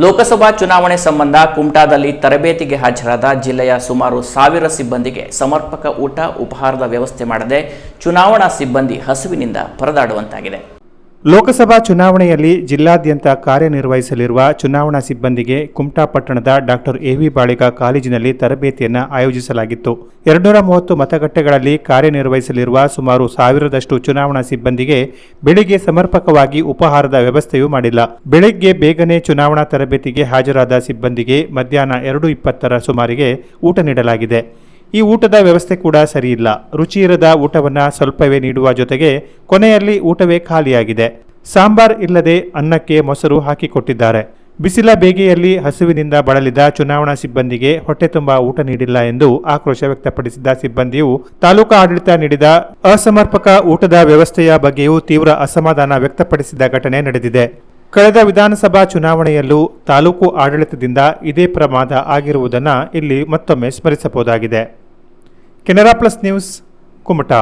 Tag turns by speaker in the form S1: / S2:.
S1: ಲೋಕಸಭಾ ಚುನಾವಣೆ ಸಂಬಂಧ ಕುಮಟಾದಲ್ಲಿ ತರಬೇತಿಗೆ ಹಾಜರಾದ ಜಿಲ್ಲೆಯ ಸುಮಾರು ಸಾವಿರ ಸಿಬ್ಬಂದಿಗೆ ಸಮರ್ಪಕ ಊಟ, ಉಪಹಾರದ ವ್ಯವಸ್ಥೆ ಮಾಡದೆ ಚುನಾವಣಾ ಸಿಬ್ಬಂದಿ ಹಸುವಿನಿಂದ ಪರದಾಡುವಂತಾಗಿದೆ.
S2: ಲೋಕಸಭಾ ಚುನಾವಣೆಯಲ್ಲಿ ಜಿಲ್ಲಾದ್ಯಂತ ಕಾರ್ಯನಿರ್ವಹಿಸಲಿರುವ ಚುನಾವಣಾ ಸಿಬ್ಬಂದಿಗೆ ಕುಮಟಾ ಪಟ್ಟಣದ ಡಾಕ್ಟರ್ ಎವಿ ಬಾಳಿಗ ಕಾಲೇಜಿನಲ್ಲಿ ತರಬೇತಿಯನ್ನು ಆಯೋಜಿಸಲಾಗಿತ್ತು. ಎರಡುನೂರ ಮೂವತ್ತು ಮತಗಟ್ಟೆಗಳಲ್ಲಿ ಕಾರ್ಯನಿರ್ವಹಿಸಲಿರುವ ಸುಮಾರು ಸಾವಿರದಷ್ಟು ಚುನಾವಣಾ ಸಿಬ್ಬಂದಿಗೆ ಬೆಳಿಗ್ಗೆ ಸಮರ್ಪಕವಾಗಿ ಉಪಹಾರದ ವ್ಯವಸ್ಥೆಯೂ ಮಾಡಿಲ್ಲ. ಬೆಳಗ್ಗೆ ಬೇಗನೆ ಚುನಾವಣಾ ತರಬೇತಿಗೆ ಹಾಜರಾದ ಸಿಬ್ಬಂದಿಗೆ ಮಧ್ಯಾಹ್ನ ಎರಡು ಇಪ್ಪತ್ತರ ಸುಮಾರಿಗೆ ಊಟ ನೀಡಲಾಗಿದೆ. ಈ ಊಟದ ವ್ಯವಸ್ಥೆ ಕೂಡ ಸರಿಯಿಲ್ಲ. ರುಚಿ ಇರದ ಊಟವನ್ನು ಸ್ವಲ್ಪವೇ ನೀಡುವ ಜೊತೆಗೆ ಕೊನೆಯಲ್ಲಿ ಊಟವೇ ಖಾಲಿಯಾಗಿದೆ. ಸಾಂಬಾರ್ ಇಲ್ಲದೆ ಅನ್ನಕ್ಕೆ ಮೊಸರು ಹಾಕಿಕೊಟ್ಟಿದ್ದಾರೆ. ಬಿಸಿಲ ಬೇಗೆಯಲ್ಲಿ ಹಸುವಿನಿಂದ ಬಳಲಿದ ಚುನಾವಣಾ ಸಿಬ್ಬಂದಿಗೆ ಹೊಟ್ಟೆ ತುಂಬ ಊಟ ನೀಡಿಲ್ಲ ಎಂದು ಆಕ್ರೋಶ ವ್ಯಕ್ತಪಡಿಸಿದ ಸಿಬ್ಬಂದಿಯು ತಾಲೂಕಾ ಆಡಳಿತ ನೀಡಿದ ಅಸಮರ್ಪಕ ಊಟದ ವ್ಯವಸ್ಥೆಯ ಬಗ್ಗೆಯೂ ತೀವ್ರ ಅಸಮಾಧಾನ ವ್ಯಕ್ತಪಡಿಸಿದ ಘಟನೆ ನಡೆದಿದೆ. ಕಳೆದ ವಿಧಾನಸಭಾ ಚುನಾವಣೆಯಲ್ಲೂ ತಾಲೂಕು ಆಡಳಿತದಿಂದ ಇದೇ ಪ್ರಮಾದ ಆಗಿರುವುದನ್ನು ಇಲ್ಲಿ ಮತ್ತೊಮ್ಮೆ ಸ್ಮರಿಸಬಹುದಾಗಿದೆ. Canara plus news Kumta